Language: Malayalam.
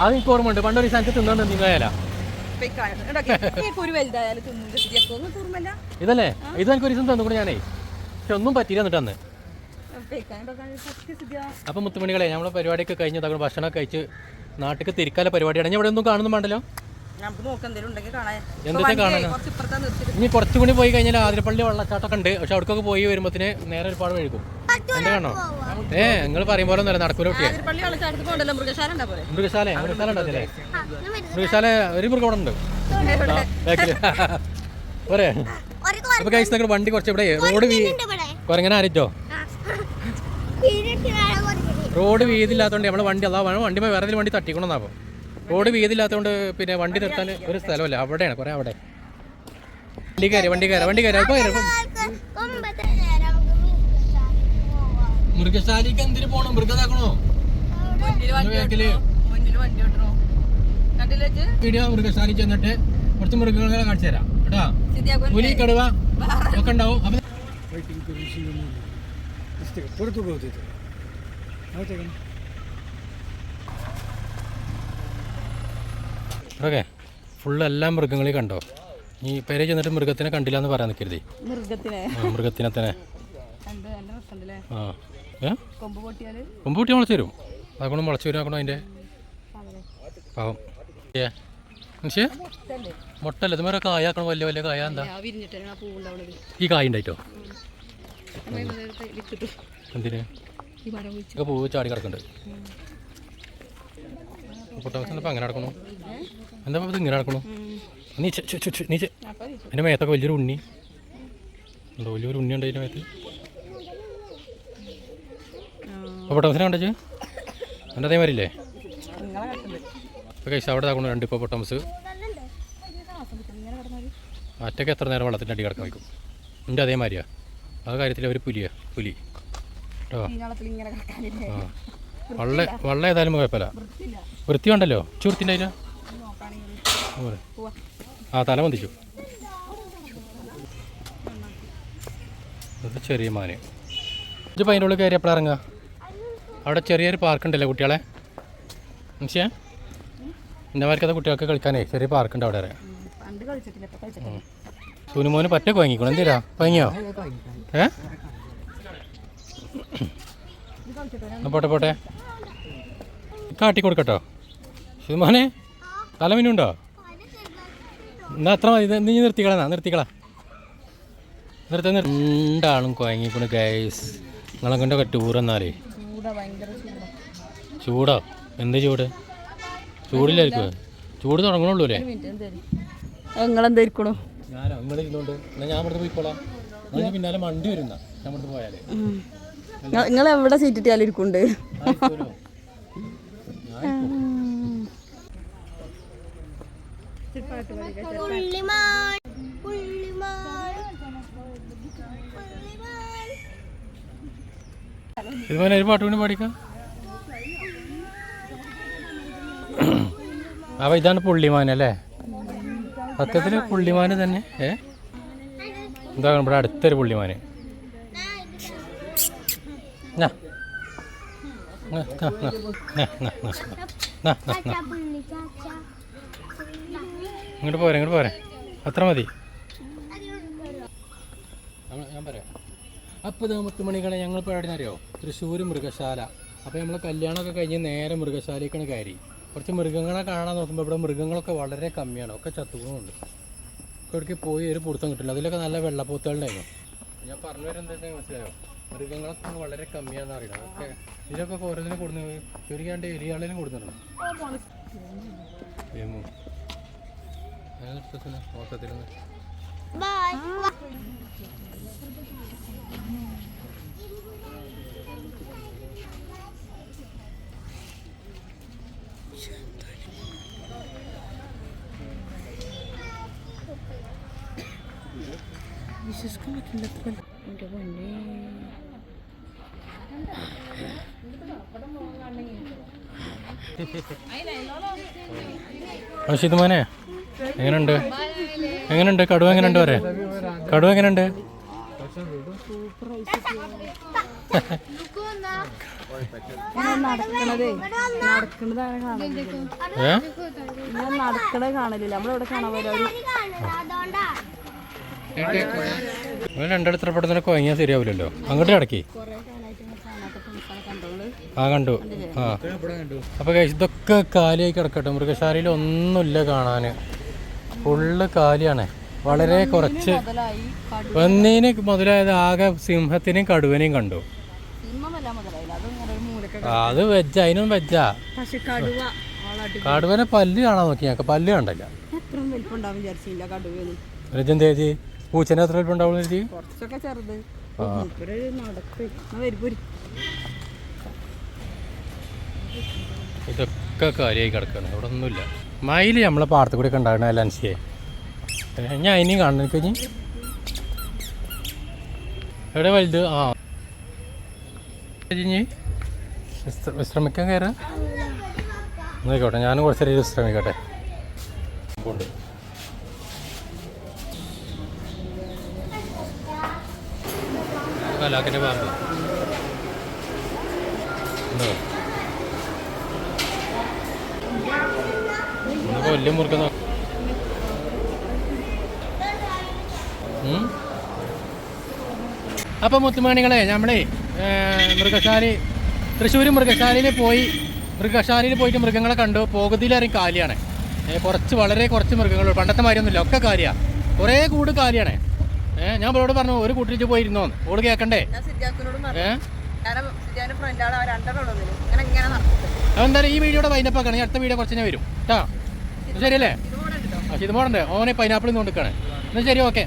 അത് എനിക്ക് ഓർമ്മയുണ്ട്. പണ്ടൊരു സ്ഥലത്ത് തിന്നോണ്ട് ഓർമ്മല്ല ഇതല്ലേ? ഇത് എനിക്ക് ഒരു ദിവസം തന്നുകൂടെ ഞാനേ. പക്ഷെ ഒന്നും പറ്റിയില്ല എന്നിട്ട് അന്ന്. അപ്പം മുത്തുമണികളെ നമ്മളെ പരിപാടിയൊക്കെ കഴിഞ്ഞ് ഭക്ഷണം ഭക്ഷണമൊക്കെ കഴിച്ച് നാട്ടിലേക്ക് തിരിക്കാല പരിപാടിയാണ്. ഞാൻ ഇവിടെ ഒന്നും കാണുന്നുണ്ടല്ലോ നമുക്ക് നോക്കാം എന്തെങ്കിലും ഉണ്ടെങ്കിൽ കാണാൻ. എന്തൊക്കെ കുറച്ച് ഇപ്പുറത്താ നിർത്തി ഇനി കുറച്ചു കൂടി പോയി കഴിഞ്ഞാൽ ആതിരപ്പള്ളി വെള്ളച്ചാട്ടമൊക്കെ ഉണ്ട്. പക്ഷെ അവിടേക്കൊക്കെ പോയി വരുമ്പോഴത്തേന് നേരെ ഒരുപാട് വഴുകും എന്താ കാണോ ഏ നിങ്ങൾ പറയും പോലെ ഒന്നല്ല നടക്കൂല കുട്ടിയെ. പള്ളി വെള്ളച്ചാട്ടത്തിൽ പോകണ്ടല്ലോ മൃഗശാല ഉണ്ടാ പോലെ മൃഗശാല? മൃഗശാല ഉണ്ടല്ലേ മൃഗശാല ഒരു മൃഗം അവിടെ ഉണ്ട്. ബാക്കിൽ പോരെ. അപ്പൊ കഴിച്ച് നിങ്ങൾ വണ്ടി കുറച്ച് ഇവിടെ റോഡ് കുരങ്ങനെ ആരിച്ചോ റോഡ് വീതില്ലാത്തോണ്ട് നമ്മളെ വണ്ടി അതാ വേണം വണ്ടി വേറെ വണ്ടി തട്ടിക്കൊണ്ടെന്നാ റോഡ് വീതില്ലാത്തതുകൊണ്ട് പിന്നെ വണ്ടി നിർത്താൻ ഒരു സ്ഥലമല്ല. അവിടെയാണ് കുറെ അവിടെ. വണ്ടി കയറി വണ്ടി കയറി വണ്ടി കയറി ഇപ്പൊ കയറി മൃഗശാലയ്ക്ക് എന്തിനു പോണം മൃഗതാക്കണോ? വീഡിയോ മൃഗശാലയിൽ ചെന്നിട്ട് കുറച്ച് മൃഗങ്ങളെ കാണിച്ചു തരാം. കേട്ടാ? പുലി കടുവ ഒക്കെ ഉണ്ടാവും. അപ്പൊ ഓക്കെ ഫുള്ള് എല്ലാ മൃഗങ്ങളെയും കണ്ടോ? ഈ പേരെ ചെന്നിട്ട് മൃഗത്തിനെ കണ്ടില്ല എന്ന് പറയാൻ നിൽക്കരുത് മൃഗത്തിനെ? തന്നെ. കൊമ്പുകൂട്ടി ആ കൊമ്പ് മുളച്ച് അതുകൊണ്ട് മുളച്ചു വരും ആക്കണോ അതിന്റെ പാവം. മനുഷ്യ? മുട്ടല്ല? ഇതുമാരെ കായ ആക്കണം വലിയ വലിയ കായ എന്താ? ഈ കായ ഉണ്ടായിട്ടോ? എന്തിന്? പൂവ് ചാടി കിടക്കുന്നുണ്ട്. പൊട്ടാമസ് അങ്ങനെ നടക്കണു എന്താ ഇത് ഇങ്ങനെ നടക്കണു? നീ ചെ- ചെ- ചെ- ചെ- നീ ചെ- അപ്പൊ എന്റെ മേത്തൊക്കെ വലിയൊരു ഉണ്ണി. എന്തോ വലിയൊരു ഉണ്ണി ഉണ്ട് അതിന്റെ മേത്ത്. അപ്പോൾ പൊട്ടാമസിനെ കണ്ടു എന്റെ അതേ കണ്ടത് ഇപ്പോൾ കഴിച്ച അവിടെ താക്കണം രണ്ട് ഇപ്പോൾ പൊട്ടാമസ് അറ്റയ്ക്ക് എത്ര നേരം വെള്ളത്തിന്റെ അടി കിടക്കാൻ വയ്ക്കും? എന്റെ മാറിയാ ആ കാര്യത്തിൽ അവർ പുലിയാ പുലി. കേട്ടോ? ആ. വള്ള വള്ള ഏതായാലും കുഴപ്പമില്ല. വൃത്തി ഉണ്ടല്ലോ ചുരുത്തിന്റെ പോവാ ആ തല മന്തിച്ചു ഇത് ചെറിയ മാന്. ഇത് അതിന്റെ ഉള്ളിൽ കയറി എപ്പോഴാണ് ഇറങ്ങുക? അവിടെ ചെറിയൊരു പാർക്ക് ഉണ്ടല്ലോ കുട്ടികളെ മനസ്സിയാ ഇന്നമാർക്കത് കുട്ടികൾക്ക് കളിക്കാനേ ചെറിയ പാർക്ക് ഉണ്ട് അവിടെ ഇപ്പൊ സുനുമോന് പറ്റ കുഴങ്ങിക്കണം എന്തിനാ? വാങ്ങിയോ ഏ? പോട്ടെ പോട്ടെ. കാട്ടി കൊടുക്കട്ടോ. സുനുമോനെ തലമിനുണ്ടോ എന്നാ അത്ര മതി. നീ നിർത്തിക്കളാ നിർത്തിക്കളാ. നിർത്ത രണ്ടാളും കുഴങ്ങിക്കണ് ഗൈസ് നിങ്ങളെ കൊണ്ടൊക്കെ ടൂർ എന്നാലേ ചൂടാ? എന്ത് ചൂട്? ചൂടില്ലായിരിക്കും ചൂട് തുടങ്ങണുള്ളൂ അല്ലേ? നിങ്ങളെന്തായിരിക്കണോ ഞാനോ? നിങ്ങൾ ഇരുന്നോണ്ട്. എന്നാ ഞാൻ ഇവിടുന്ന് പോയിക്കോളാം. എന്നാ പിന്നാലെ മണ്ടി വരുന്ന ഞാൻ ഇവിടുന്ന് പോയാലേ. നിങ്ങൾ എവിടെ സീറ്റ് ഇരിക്കുന്നുണ്ട്. പുള്ളിമാൻ പുള്ളിമാൻ പുള്ളിമാൻ ഇതുപോലെ ഒരു പാട്ട് കൂടി പാടിക്കാം? അപ്പൊ ഇതാണ് പുള്ളിമാൻ അല്ലേ? സത്യത്തിൽ പുള്ളിമാന് തന്നെ ഏ? എന്താണ് ഇവിടെ അടുത്തൊരു പുള്ളിമാന് ഞാ. ഇങ്ങോട്ട് പോരെ ഇങ്ങോട്ട് പോരെ. അത്ര മതി. ഞാൻ പറയാം. അപ്പോൾ ഇത് മുത്തുമണികളെ ഞങ്ങൾ ഇപ്പോൾ എവിടെ അറിയോ? തൃശ്ശൂർ മൃഗശാല. അപ്പോൾ നമ്മൾ കല്യാണമൊക്കെ കഴിഞ്ഞ് നേരെ മൃഗശാലയ്ക്കാണ് കയറി. കുറച്ച് മൃഗങ്ങളെ കാണാൻ നോക്കുമ്പോൾ ഇവിടെ മൃഗങ്ങളൊക്കെ വളരെ കമ്മിയാണ്. ഒക്കെ ചത്തുപോകുന്നുണ്ട് ഇവിടേക്ക് പോയി ഒരു പിടുത്തം കിട്ടില്ല. അതിലൊക്കെ നല്ല വെള്ളപ്പൂത്തുകളുണ്ടായിരുന്നു ഞാൻ പറഞ്ഞു വരുന്നത് എന്താ മനസ്സിലായോ? മൃഗങ്ങളൊക്കെ വളരെ കമ്മിയാണെന്ന് അറിയണം. ഒക്കെ ഇതിലൊക്കെ ഓരോന്നിനും കൊടുക്കുന്നത് ചുരുക്കാണ്ട് എലിയാളിനും കൊടുക്കുന്നുണ്ട് ബൈ വിശ്വസിക്കാൻ പറ്റില്ല എന്റെ പൊന്നേ. റഷീദ് എങ്ങനെയുണ്ട്? എങ്ങനെയുണ്ട്? കടുവ എങ്ങനെയുണ്ട് വരെ കടുവ എങ്ങനെയുണ്ട്? നടക്കണതേ കാണലില്ല. നമ്മളിവിടെ കാണാൻ രണ്ടിടത്ര പെട്ടെന്ന് കുഴങ്ങിയാൽ ശരിയാവില്ലല്ലോ. അങ്ങോട്ട് കിടക്കി ആ കണ്ടു. ആ. അപ്പൊ ഇതൊക്കെ കാലിയായി കിടക്കട്ടെ. മൃഗശാലയിൽ ഒന്നുമില്ല കാണാന്. ഫുള്ള് കാലിയാണ്. വളരെ കുറച്ച് ഒന്നിന് മുതലായത് ആകെ സിംഹത്തിനെയും കടുവനെയും കണ്ടു. അത് വെജ അതിനും വെജാ കടുവനെ പല്ല് കാണാൻ നോക്കി ഞങ്ങൾക്ക് പല്ല് കണ്ടല്ല. രജൻ ചേച്ചി പൂച്ചനെ എത്ര വലിപ്പം ഉണ്ടാവും ചേച്ചി? കുറച്ചൊക്കെ വരുപൊരി കാര്യമായി കിടക്കുകയാണ് ഇവിടെ ഒന്നുമില്ല. മയിൽ നമ്മളെ പാടത്ത് കൂടെ ഒക്കെ അല്ല അനുസരിച്ച് ഞാൻ ഇനിയും കാണണം. കഴിഞ്ഞ് എവിടെ വലുത്? ആ. കഴിഞ്ഞ് വിശ്ര- വിശ്രമിക്കാൻ കയറാ. നോക്കോട്ടെ ഞാനും കുറച്ച് നേരം വിശ്രമിക്കട്ടെ. കലാക്കിന്റെ പാമ്പ്. ഉണ്ടോ വലിയ മുറുക്കുന്ന അപ്പോൾ മുത്തുമണികളെ നമ്മളെ മൃഗശാല തൃശ്ശൂർ മൃഗശാലയിൽ പോയി മൃഗശാലയിൽ പോയിട്ട് മൃഗങ്ങളെ കണ്ടു. പോകുതിയിലേറെ കാലിയാണ്. കുറച്ച് വളരെ കുറച്ച് മൃഗങ്ങളുള്ളൂ പണ്ടത്തെ മാതിരിയൊന്നുമില്ല. ഒക്കെ കാലിയാണ് കുറേ കൂട് കാലിയാണ്. ഏഹ് ഞാൻ അവളോട് പറഞ്ഞു ഒരു കൂട്ടിരിച്ച് പോയിരുന്നോന്ന് ഓട് കേക്കണ്ടേ? ഏഹ് അതെന്തായാലും ഈ വീഡിയോയുടെ വൈൻഡപ്പ് ആക്കണം അടുത്ത വീഡിയോ കുറച്ച് ഞാൻ വരും. കേട്ടോ ശരിയല്ലേ? ഇത് മോഡണ്ട് ഓനെ പൈനാപ്പിൾ കൊണ്ടിരിക്കുകയാണ് എന്നാൽ ശരി ഓക്കെ.